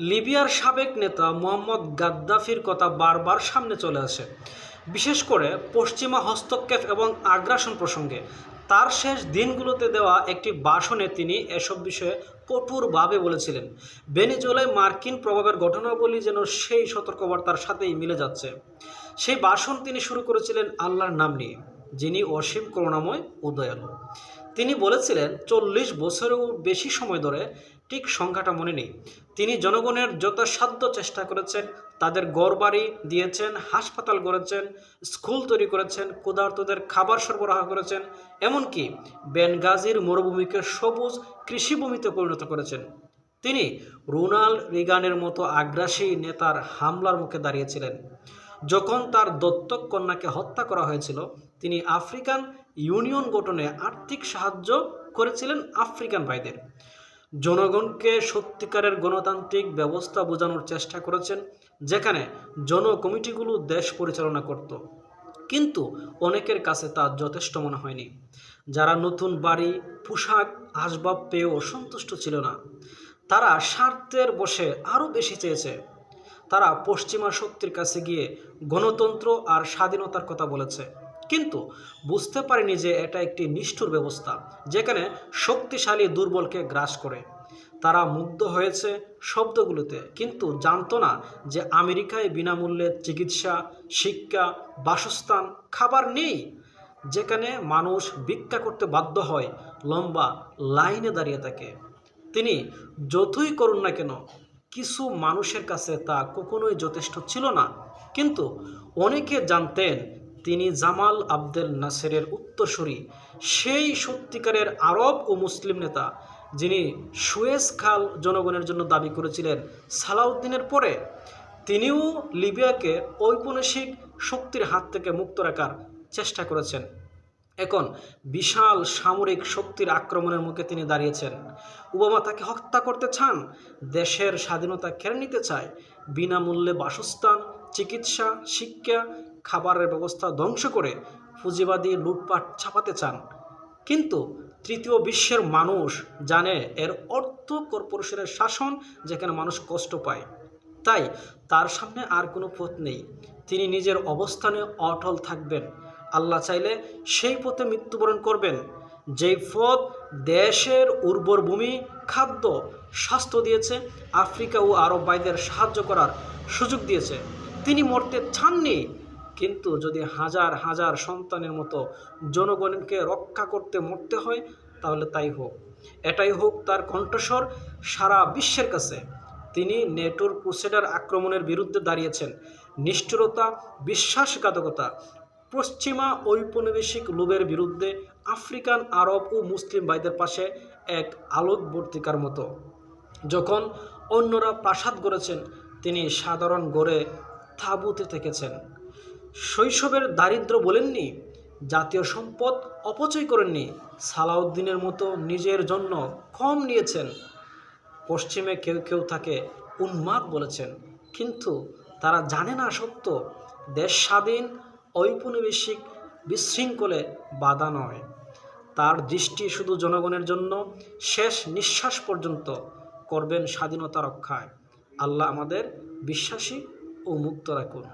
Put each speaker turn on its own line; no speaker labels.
লিবিয়ার সাবেক নেতা মোহাম্মদ গাদ্দাফির কথা বারবার সামনে চলে আসে। বিশেষ করে পশ্চিমা হস্তক্ষেপ এবং আগ্রাসন প্রসঙ্গে। তার শেষ দিনগুলোতে দেওয়া একটি ভাষণে তিনি এসব বিষয়ে কঠোরভাবে বলেছিলেন। বেনিজোলায় মার্কিন প্রভাবের ঘটনাবলী যেন সেই সতর্কবার্তার সাথেই মিলে যাচ্ছে। সেই ভাষণ তিনি শুরু করেছিলেন আল্লাহর নাম নিয়ে, যিনি অসীম করুণাময় ও দয়ালু তিনি বলেছিলেন, চল্লিশ বছরেও বেশি সময় ধরে ঠিক সংখ্যাটা মনে নেই। তিনি জনগণের যথাসাধ্য চেষ্টা করেছেন, তাদের গড়বাড়ি দিয়েছেন, হাসপাতাল গড়েছেন, স্কুল তৈরি করেছেন, ক্ষুধার্তদের খাবার সরবরাহ করেছেন, এমনকি বেনগাজির মরুভূমিকে সবুজ কৃষিভূমিতে পরিণত করেছেন। তিনি রোনাল্ড রিগানের মতো আগ্রাসী নেতার হামলার মুখে দাঁড়িয়েছিলেন। যখন তার দত্তক কন্যাকে হত্যা করা হয়েছিল, তিনি আফ্রিকান ইউনিয়ন গঠনে আর্থিক সাহায্য করেছিলেন আফ্রিকান ভাইদের। জনগণকে সত্যিকারের গণতান্ত্রিক ব্যবস্থা বোঝানোর চেষ্টা করেছেন, যেখানে জন কমিটিগুলো দেশ পরিচালনা করত। কিন্তু অনেকের কাছে তা যথেষ্ট মনে হয়নি। যারা নতুন বাড়ি, পোশাক, আসবাব পেয়েও সন্তুষ্ট ছিল না। তারা স্বার্থের বসে আরও বেশি চেয়েছে। তারা পশ্চিমা শক্তির কাছে গিয়ে গণতন্ত্র আর স্বাধীনতার কথা বলেছে। কিন্তু বুঝতে পারেনি যে এটা একটি নিষ্ঠুর ব্যবস্থা, যেখানে শক্তিশালী দুর্বলকে গ্রাস করে। তারা মুগ্ধ হয়েছে শব্দগুলোতে, কিন্তু জানতো না যে আমেরিকায় বিনামূল্যে চিকিৎসা, শিক্ষা, বাসস্থান, খাবার নেই, যেখানে মানুষ ভিক্ষা করতে বাধ্য হয়, লম্বা লাইনে দাঁড়িয়ে থাকে। তিনি যতই করুন না কেন, কিছু মানুষের কাছে তা কখনোই যথেষ্ট ছিল না। কিন্তু অনেকে জানতেন তিনি জামাল আবদেল নাসেরের উত্তরসূরি, সেই সত্যিকারের আরব ও মুসলিম নেতা যিনি সুয়েজ খাল জনগণের জন্য দাবি করেছিলেন সালাউদ্দিনের পরে, তিনিও লিবিয়াকে ঔপনিবেশিক শক্তির হাত থেকে মুক্ত রাখার চেষ্টা করেছেন। এখন বিশাল সামরিক শক্তির আক্রমণের মুখে তিনি দাঁড়িয়েছেন। ওবামা তাকে হত্যা করতে চান, দেশের স্বাধীনতা কেড়ে নিতে চায়, বিনামূল্যে বাসস্থান চিকিৎসা, শিক্ষা, খাবারের ব্যবস্থা ধ্বংস করে পুঁজিবাদী লুটপাট ছাপাতে চান। কিন্তু তৃতীয় বিশ্বের মানুষ জানে এর অর্থ কর্পোরেশনের শাসন যেখানে মানুষ কষ্ট পায়। তাই তার সামনে আর কোনো পথ নেই। তিনি নিজের অবস্থানে অটল থাকবেন। আল্লাহ চাইলে সেই পথে মৃত্যুবরণ করবেন। যেই পথ দেশের উর্বর ভূমি, খাদ্য, স্বাস্থ্য দিয়েছে, আফ্রিকা ও আরব ভাইদের সাহায্য করার সুযোগ দিয়েছে। তিনি মরতে চাননি। কিন্তু যদি হাজার হাজার সন্তানের মতো জনগণকে রক্ষা করতে মরতে হয়, তাহলে তাই হোক। এটাই হোক তার কণ্ঠস্বর সারা বিশ্বের কাছে। তিনি নেটোর ক্রুসেডার আক্রমণের বিরুদ্ধে দাঁড়িয়েছেন। নিষ্ঠুরতা, বিশ্বাসঘাতকতা, পশ্চিমা ঔপনিবেশিক লোভের বিরুদ্ধে আফ্রিকান, আরব ও মুসলিম ভাইদের পাশে এক আলোকবর্তিকার মতো। যখন অন্যরা প্রাসাদ গড়েছেন, তিনি সাধারণ গড়ে তাঁবুতে থেকেছেন। শৈশবের দারিদ্র বলেননি, জাতীয় সম্পদ অপচয় করেননি, সালাউদ্দিনের মতো নিজের জন্য কম নিয়েছেন। পশ্চিমে কেউ কেউ তাকে উন্মাদ বলেছেন, কিন্তু তারা জানে না সত্য, দেশ স্বাধীন, ঔপনিবেশিক, বিশৃঙ্খলে বাধা নয়। তার দৃষ্টি শুধু জনগণের জন্য, শেষ নিঃশ্বাস পর্যন্ত করবেন স্বাধীনতা রক্ষায়। আল্লাহ আমাদের বিশ্বাসী ও মুক্ত রাখুন।